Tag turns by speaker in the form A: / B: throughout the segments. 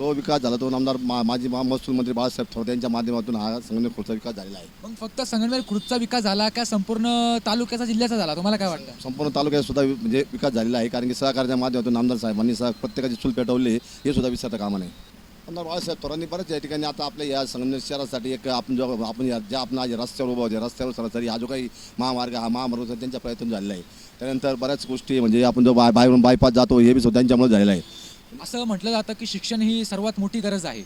A: तो विकास झाला तो आमदार मा माजी मा- महसूल मंत्री बाळासाहेब थोरात यांच्या माध्यमातून हा संगणक खुर्चा विकास झालेला आहे.
B: मग फक्त संगमनेर खुर्दचा विकास झाला का संपूर्ण तालुक्याचा जिल्ह्याचा झाला? तुम्हाला काय वाटतं?
A: संपूर्ण तालुक्यात सुद्धा वि- म्हणजे विकास झालेला आहे कारण की सहकार्याच्या माध्यमातून आमदार साहेबांनी सह प्रत्येकाची चूल पेटवली हे सुद्धा विसरता कामा नाही आमदार बाळासाहेब थोरांनी बऱ्याच या ठिकाणी आता आपल्या या संगमनेर शहरासाठी एक आपण जो आपण या- ज्या आपण आज रस्त्यावर उभा होते रस्त्यावर सरासरी हा जो काही महामार्ग हा महामार्ग त्यांच्या प्रयत्न झालेला आहे. त्यानंतर बऱ्याच गोष्टी म्हणजे आपण जो बाय बाहेरून बायपास जातो हे बी सुद्धा त्यांच्यामुळे झालेलं आहे.
B: असं म्हटलं जातं की शिक्षण ही सर्वात मोठी गरज आहे.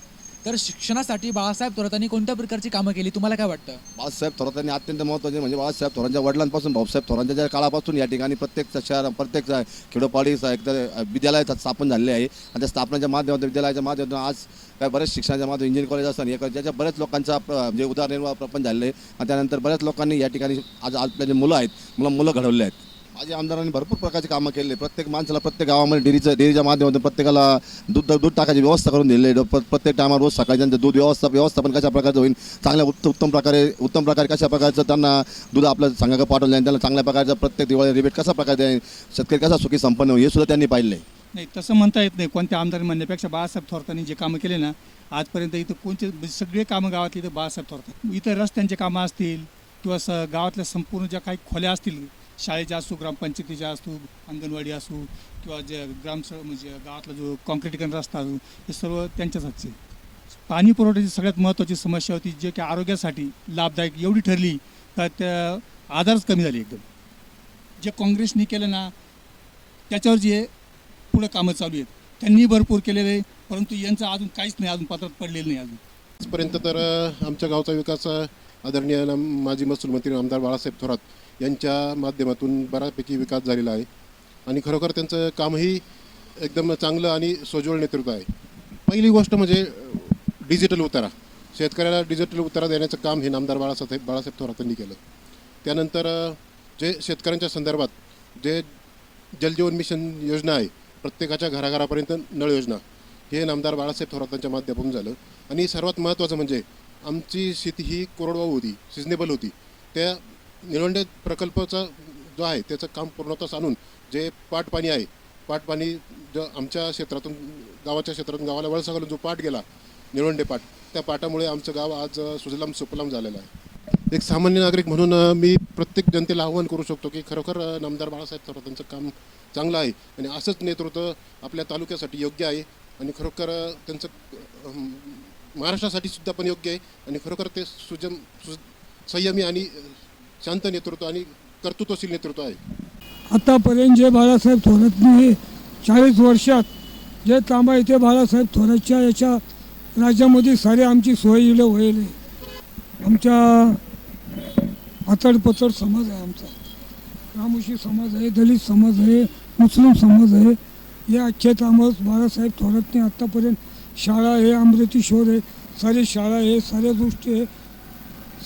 B: तर शिक्षणासाठी बाळासाहेब थोरातांनी कोणत्या प्रकारची कामं केली? तुम्हाला काय वाटतं?
A: बाळासाहेब थोरातांनी अत्यंत महत्त्वाचे म्हणजे बाळासाहेब थोरांच्या वडिलांपासून भाऊसाहेब थोरांच्या ज्या काळापासून या ठिकाणी प्रत्येक शहर प्रत्येक खेडोपाडी एकतर विद्यालय स्थापन झालेले आहे. आणि त्या स्थापनाच्या माध्यमातून विद्यालयाच्या माध्यमातून आज काय बरेच शिक्षणाच्या माध्यमातून इंजिनिअरिंग कॉलेज असतात हे ज्याच्या बऱ्याच लोकांचा म्हणजे उदरनिर्वाह प्रपंच झालेले आहे. आणि त्यानंतर बऱ्याच लोकांनी या ठिकाणी आज आपल्या जे मुलं आहेत मुलं मुलं घडवले आहेत. माझ्या आमदारांनी भरपूर प्रकारची कामं केली प्रत्येक माणसाला प्रत्येक गावामध्ये डेअरीचं डेअरीच्या माध्यमातून प्रत्येकाला दूध दूध टाकायची व्यवस्था करून दिली आहे. प्र- प्रत्येक टायमावर रोज सकाळी त्यांचं दूध व्यवस्था व्यवस्थापन कशा प्रकारचं होईल चांगल्या उत्तम उत्तम प्रकारे उत्तम प्रकारे कशा प्रकारचं त्यांना दूध आपलं संघाकडे पाठवलं जाईल त्यांना चांगल्या प्रकारचं प्रत्येक दिवाळी रिबेट कसा प्रकारे देईल शेतकरी कसा सुखी संपन्न होईल हे सुद्धा त्यांनी पाहिलं आहे.
C: नाही तसं म्हणता येत नाही. कोणत्या आमदार म्हणण्यापेक्षा बाळासाहेब थोरातांनी जे कामं केले ना आजपर्यंत इथं कोणते म्हणजे सगळे कामं गावातली इथं बाळासाहेब थोरात इथं रस्त्यांचे कामं असतील किंवा स गावातल्या संपूर्ण ज्या काही खोल्या असतील शाळेच्या असू ग्रामपंचायतीच्या असू अंगणवाडी असू किंवा जे ग्राम म्हणजे गावातला जो कॉन्क्रिटीकरण रस्ता असू हे सर्व त्यांच्याच हातचे पाणी पुरवठ्याची सगळ्यात महत्त्वाची समस्या होती जे की आरोग्यासाठी लाभदायक एवढी ठरली का त्या आधारच कमी झाली एकदम. जे काँग्रेसने केलं ना त्याच्यावर जे पुढं कामं चालू आहेत त्यांनी भरपूर केलेलं आहे परंतु यांचं अजून काहीच नाही अजून पत्रात पडलेलं नाही अजून.
D: आजपर्यंत तर आमच्या गावचा विकास आदरणीय ना- माजी महसूल मंत्री आमदार बाळासाहेब थोरात यांच्या माध्यमातून बऱ्यापैकी विकास झालेला आहे. आणि खरोखर त्यांचं कामही एकदम चांगलं आणि सोज्वळ नेतृत्व आहे. पहिली गोष्ट म्हणजे डिजिटल उतारा. शेतकऱ्याला डिजिटल उतारा देण्याचं काम हे नामदार बाळासाहेब बाळासाहेब थोरातांनी केलं. त्यानंतर जे शेतकऱ्यांच्या संदर्भात जे जलजीवन मिशन योजना आहे प्रत्येकाच्या घराघरापर्यंत नळ योजना हे नामदार बाळासाहेब थोरातांच्या माध्यमातून झालं. आणि सर्वात महत्त्वाचं म्हणजे आमची शेती ही कोरडवाहू होती सिजनेबल होती. त्या निळवंडे प्रकल्पाचा जो आहे त्याचं काम पूर्णत्वास आणून जे पाटपाणी आहे पाटपाणी जो आमच्या क्षेत्रातून गावाच्या क्षेत्रातून गावाला वळसा घालून जो पाट गेला निळवंडे पाट त्या पाटामुळे आमचं गाव आज सुजलाम सुपलाम झालेलं आहे. एक सामान्य नागरिक म्हणून मी प्रत्येक जनतेला आव्हान करू शकतो की खरोखर नामदार बाळासाहेब थोरातांचं काम चांगलं आहे आणि असंच नेतृत्व आपल्या तालुक्यासाठी योग्य आहे आणि खरोखर त्यांचं महाराष्ट्रासाठी सुद्धा पण योग्य आहे आणि खरोखर ते सुजम सु संयमी आणि शांत नेतृत्व आणि कर्तृत्वशील नेतृत्व आहे.
E: आतापर्यंत जे बाळासाहेब थोरातनी चाळीस वर्षात जे तांबा आहे ते बाळासाहेब थोरातच्या याच्या राज्यामध्ये सारे आमची सोय इलं होईल आमच्या आतडपचड समाज आहे आमचा. रामुशी समाज आहे दलित समाज आहे मुस्लिम समाज आहे. हे अच्छे कामं बाळासाहेब थोरातने आत्तापर्यंत शाळा आहे अमृती शोर आहे सारी शाळा आहे साऱ्या गोष्टी आहे.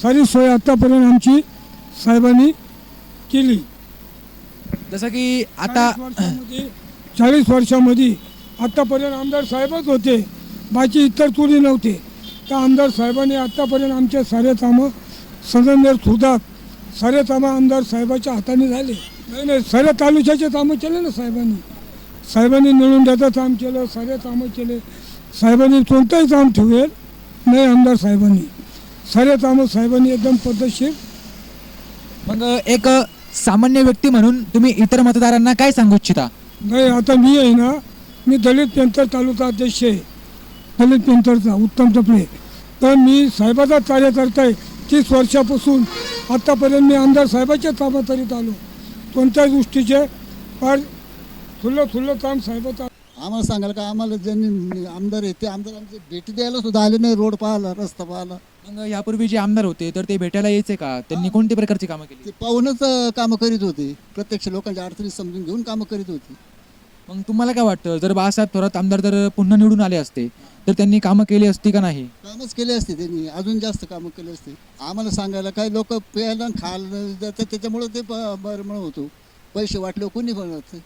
E: सारी सोय आत्तापर्यंत आमची साहेबांनी केली.
B: जसं की आता
E: चाळीस वर्षामध्ये आत्तापर्यंत आमदार साहेबच होते. बाकी इतर कोणी नव्हते. तर आमदार साहेबांनी आत्तापर्यंत आमचे सारे कामं संगमनेर सुधात सारे कामं आमदार साहेबाच्या हाताने झाले. नाही नाही साऱ्या तालुक्याचे कामं केले ना साहेबांनी. साहेबांनी निळून द्याचं काम केलं सारे कामं केले. साहेबांनी कोणतंही काम ठेवेल नाही आमदार साहेबांनी. सारे कामं साहेबांनी एकदम पद्धतशीर
B: मग एक सामान्य व्यक्ती म्हणून तुम्ही इतर मतदारांना काय सांगू इच्छिता?
E: नाही आता मी आहे ना मी दलित पेंथर तालुका अध्यक्ष आहे. दलित पेंथरचा उत्तम टपले. तर मी साहेबाचा कार्यकर्ता आहे. तीस वर्षापासून आत्तापर्यंत मी आमदार साहेबाच्या कामात करीत आलो. कोणत्याही गोष्टीचे फार थुल्लं थुल्लं काम साहेबाचं
F: आम्हाला सांगाल का आम्हाला ज्यांनी आमदार आहे ते आमदार आमचे भेटी द्यायला सुद्धा आले नाही रोड पाहायला रस्ता पाहायला
B: मग यापूर्वी जे आमदार होते तर ते भेटायला यायचे का? त्यांनी कोणत्या प्रकारची कामं केली?
F: ते पाहूनच अं, कामं करीत होते. प्रत्यक्ष लोकांच्या अडचणी समजून घेऊन कामं करीत होते.
B: मग तुम्हाला काय वाटतं जर बाळासाहेब थोरात आमदार जर पुन्हा निवडून आले असते तर त्यांनी कामं केली असती का नाही?
F: कामच केले असते त्यांनी अजून जास्त कामं केले असते. आम्हाला सांगायला काही लोक प्यायला आणि खायला देतात त्याच्यामुळं ते ब- बरं म्हणत होतो. पैसे वाटले कोणी बनवत